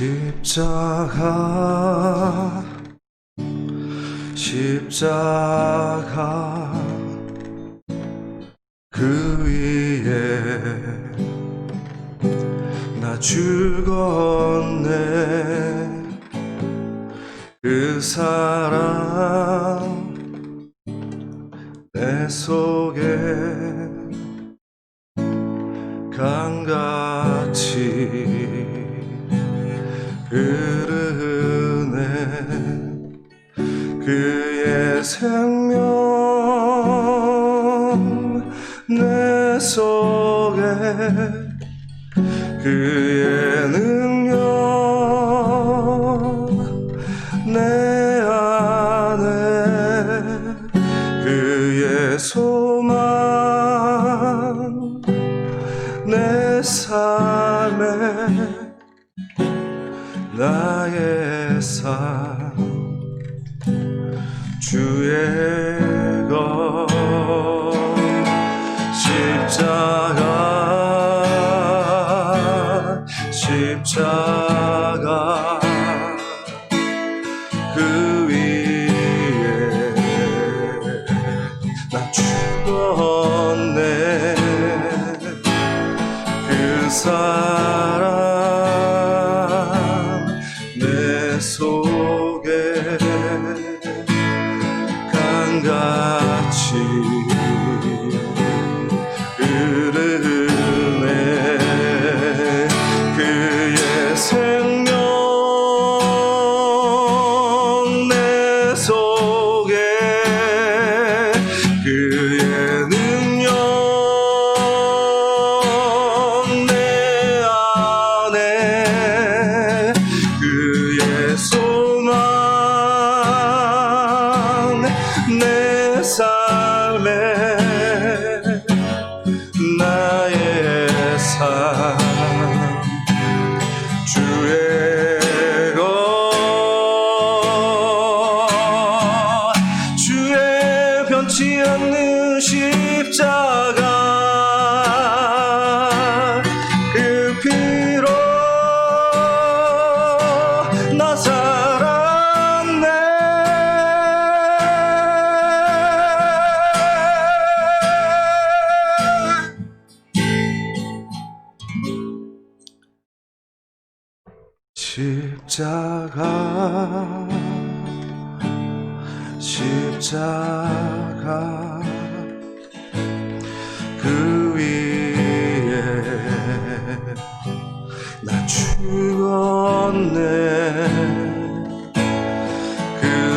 십자가 십자가 그 위에 나 죽었네. 그 사랑 내 속에 생명 내 속에 그의 능력 내 안에 그의 소망 내 삶에 나의 삶 주의 것. 십자가 십자가. 그 위에 나 죽었 雨。 십자가 그 피로 나 살았네 십자가 십자가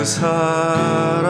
그 사랑